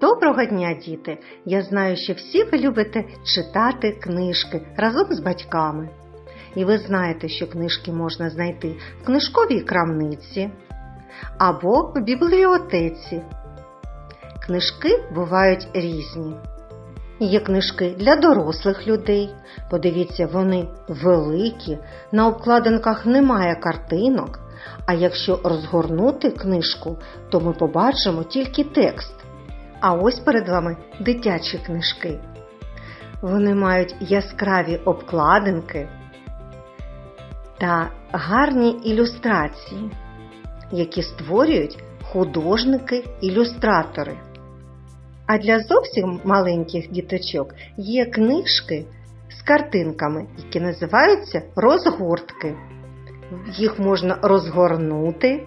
Доброго дня, діти! Я знаю, що всі ви любите читати книжки разом з батьками. І ви знаєте, що книжки можна знайти в книжковій крамниці або в бібліотеці. Книжки бувають різні. Є книжки для дорослих людей. Подивіться, вони великі, на обкладинках немає картинок. А якщо розгорнути книжку, то ми побачимо тільки текст. А ось перед вами дитячі книжки. Вони мають яскраві обкладинки та гарні ілюстрації, які створюють художники-ілюстратори. А для зовсім маленьких діточок є книжки з картинками, які називаються розгортки. Їх можна розгорнути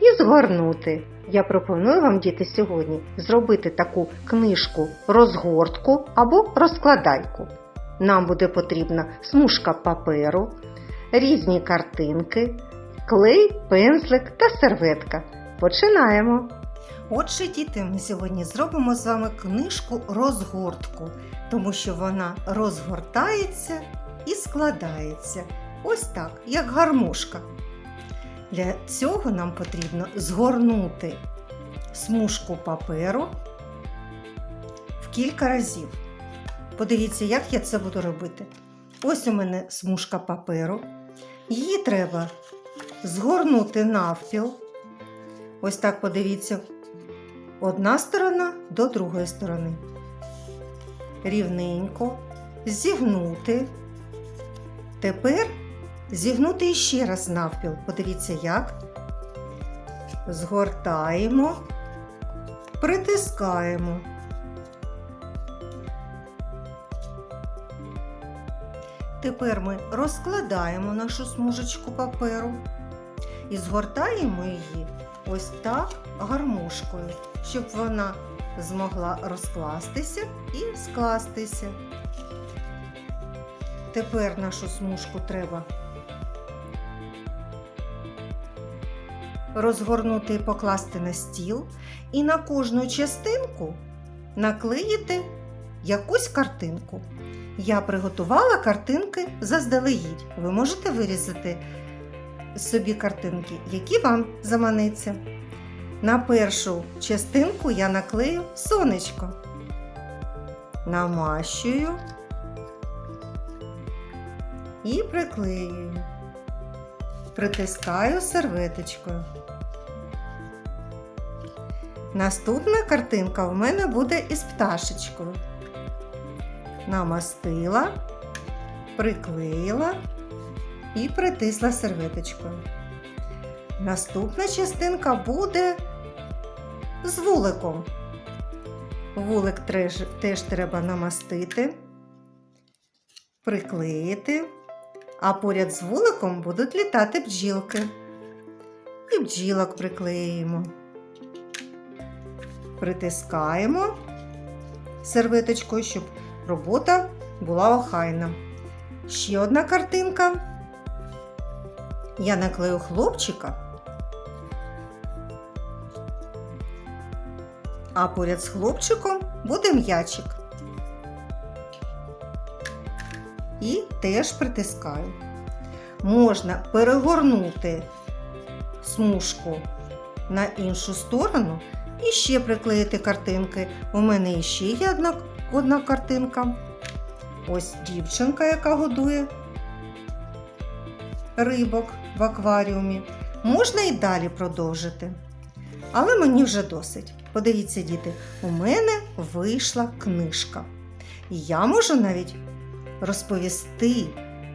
і згорнути. Я пропоную вам, діти, сьогодні зробити таку книжку розгортку або розкладайку. Нам буде потрібна смужка паперу, різні картинки, клей, пензлик та серветка. Починаємо! Отже, діти, ми сьогодні зробимо з вами книжку розгортку, тому що вона розгортається і складається. Ось так, як гармошка. Для цього нам потрібно згорнути смужку паперу в кілька разів. Подивіться, як я це буду робити. Ось у мене смужка паперу. Її треба згорнути навпіл. Ось так подивіться. Одна сторона до другої сторони. Рівненько зігнути. Тепер зігнути іще раз навпіл. Подивіться, як. Згортаємо, притискаємо. Тепер ми розкладаємо нашу смужечку паперу і згортаємо її ось так гармошкою, щоб вона змогла розкластися і скластися. Тепер нашу смужку треба розгорнути і покласти на стіл, і на кожну частинку наклеїти якусь картинку. Я приготувала картинки заздалегідь. Ви можете вирізати собі картинки, які вам заманеться. На першу частинку я наклею сонечко. Намащую і приклеюю. Притискаю серветочкою. Наступна картинка в мене буде із пташечкою. Намастила, приклеїла і притисла серветочкою. Наступна частинка буде з вуликом. Вулик теж, треба намастити, приклеїти, а поряд з вуликом будуть літати бджілки. І бджілок приклеїмо. Притискаємо серветочкою, щоб робота була охайна. Ще одна картинка. Я наклею хлопчика, а поряд з хлопчиком буде м'ячик. І теж притискаю. Можна перегорнути смужку на іншу сторону і ще приклеїти картинки. У мене ще є одна, одна картинка. Ось дівчинка, яка годує рибок в акваріумі. Можна і далі продовжити. Але мені вже досить. Подивіться, діти, у мене вийшла книжка. І я можу навіть розповісти,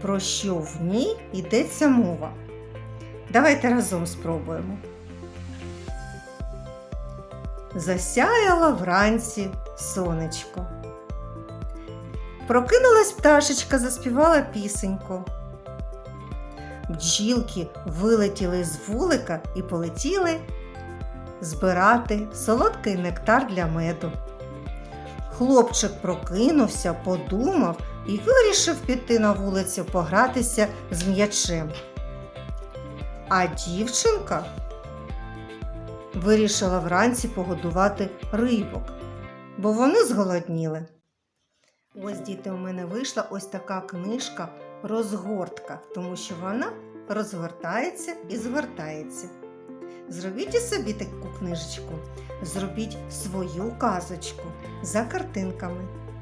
про що в ній йдеться мова. Давайте разом спробуємо. Засяяло вранці сонечко. Прокинулась пташечка, заспівала пісеньку. Бджілки вилетіли з вулика і полетіли збирати солодкий нектар для меду. Хлопчик прокинувся, подумав і вирішив піти на вулицю погратися з м'ячем. А дівчинка вирішила вранці погодувати рибок, бо вони зголодніли. Ось діти, у мене вийшла ось така книжка розгортка, тому що вона розгортається і згортається. Зробіть і собі таку книжечку, зробіть свою казочку за картинками.